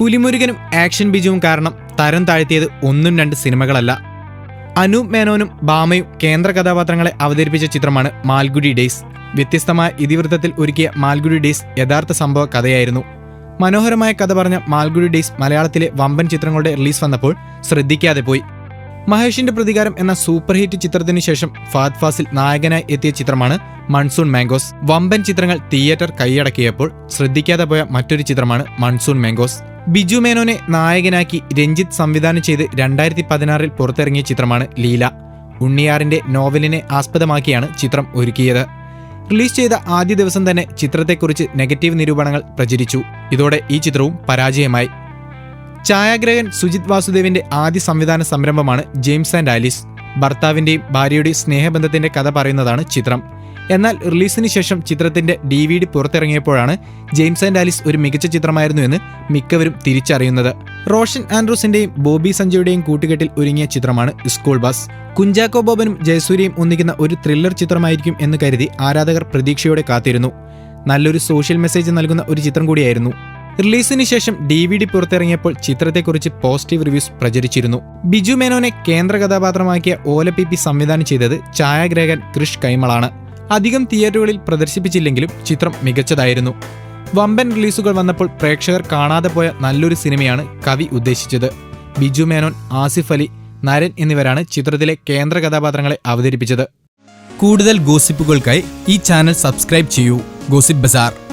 പുലിമുരുകനും action ബിജുവും കാരണം തരം താഴ്ത്തിയത് ഒന്നും രണ്ട് സിനിമകളല്ല. അനൂപ് മേനോനും ബാമയും കേന്ദ്ര കഥാപാത്രങ്ങളെ അവതരിപ്പിച്ച ചിത്രമാണ് മാൽഗുഡി ഡേയ്സ്. വ്യത്യസ്തമായ ഇതിവൃത്തത്തിൽ ഒരുക്കിയ മാൽഗുഡി ഡേയ്സ് യഥാർത്ഥ സംഭവ കഥയായിരുന്നു. മനോഹരമായ കഥ പറഞ്ഞ മാൽഗുഡി ഡേയ്സ് മലയാളത്തിലെ വമ്പൻ ചിത്രങ്ങളുടെ റിലീസ് വന്നപ്പോൾ ശ്രദ്ധിക്കാതെ പോയി. മഹേഷിന്റെ പ്രതികാരം എന്ന സൂപ്പർ ഹിറ്റ് ചിത്രത്തിനു ശേഷം ഫാദ് ഫാസിൽ നായകനായി എത്തിയ ചിത്രമാണ് മൺസൂൺ മാംഗോസ്. വമ്പൻ ചിത്രങ്ങൾ തിയേറ്റർ കൈയടക്കിയപ്പോൾ ശ്രദ്ധിക്കാതെ പോയ മറ്റൊരു ചിത്രമാണ് മൺസൂൺ മാംഗോസ്. ബിജു മേനോനെ നായകനാക്കി രഞ്ജിത്ത് സംവിധാനം ചെയ്ത് രണ്ടായിരത്തി പതിനാറിൽ പുറത്തിറങ്ങിയ ചിത്രമാണ് ലീല. ഉണ്ണിയാറിന്റെ നോവലിനെ ആസ്പദമാക്കിയാണ് ചിത്രം ഒരുക്കിയത്. റിലീസ് ചെയ്ത ആദ്യ ദിവസം തന്നെ ചിത്രത്തെക്കുറിച്ച് നെഗറ്റീവ് നിരൂപണങ്ങൾ പ്രചരിച്ചു. ഇതോടെ ഈ ചിത്രവും പരാജയമായി. ഛായാഗ്രഹകൻ സുജിത് വാസുദേവിന്റെ ആദ്യ സംവിധാന സംരംഭമാണ് ജെയിംസ് ആൻഡ് ആലീസ്. ഭർത്താവിന്റെയും ഭാര്യയുടെയും സ്നേഹബന്ധത്തിന്റെ കഥ പറയുന്നതാണ് ചിത്രം. എന്നാൽ റിലീസിന് ശേഷം ചിത്രത്തിന്റെ ഡി വി ഡി പുറത്തിറങ്ങിയപ്പോഴാണ് ജെയിംസ് ആൻഡ് ആലിസ് ഒരു മികച്ച ചിത്രമായിരുന്നു എന്ന് മിക്കവരും തിരിച്ചറിയുന്നത്. റോഷൻ ആൻഡ്രൂസിന്റെയും ബോബി സഞ്ജയുടെയും കൂട്ടുകെട്ടിൽ ഒരുങ്ങിയ ചിത്രമാണ് സ്കൂൾ ബസ്. കുഞ്ചാക്കോ ബോബനും ജയസൂര്യയും ഒന്നിക്കുന്ന ഒരു ത്രില്ലർ ചിത്രമായിരിക്കും എന്ന് കരുതി ആരാധകർ പ്രതീക്ഷയോടെ കാത്തിരുന്നു. നല്ലൊരു സോഷ്യൽ മെസ്സേജ് നൽകുന്ന ഒരു ചിത്രം കൂടിയായിരുന്നു റിലീസിന് ശേഷം ഡി വി ഡി പുറത്തിറങ്ങിയപ്പോൾ ചിത്രത്തെക്കുറിച്ച് പോസിറ്റീവ് റിവ്യൂസ് പ്രചരിച്ചിരുന്നു. ബിജു മേനോനെ കേന്ദ്ര കഥാപാത്രമാക്കിയ ഓല പി സംവിധാനം ചെയ്തത് ഛായാഗ്രഹകൻ കൃഷ് കൈമളാണ്. അധികം തിയേറ്ററുകളിൽ പ്രദർശിപ്പിച്ചില്ലെങ്കിലും ചിത്രം മികച്ചതായിരുന്നു. വമ്പൻ റിലീസുകൾ വന്നപ്പോൾ പ്രേക്ഷകർ കാണാതെ പോയ നല്ലൊരു സിനിമയാണ് കവി ഉദ്ദേശിച്ചത്. ബിജു മേനോൻ ആസിഫ് അലി നരൻ എന്നിവരാണ് ചിത്രത്തിലെ കേന്ദ്ര കഥാപാത്രങ്ങളെ അവതരിപ്പിച്ചത്. കൂടുതൽ ഗോസിപ്പുകൾക്കായി ഈ ചാനൽ സബ്സ്ക്രൈബ് ചെയ്യൂ. Gossip bazaar.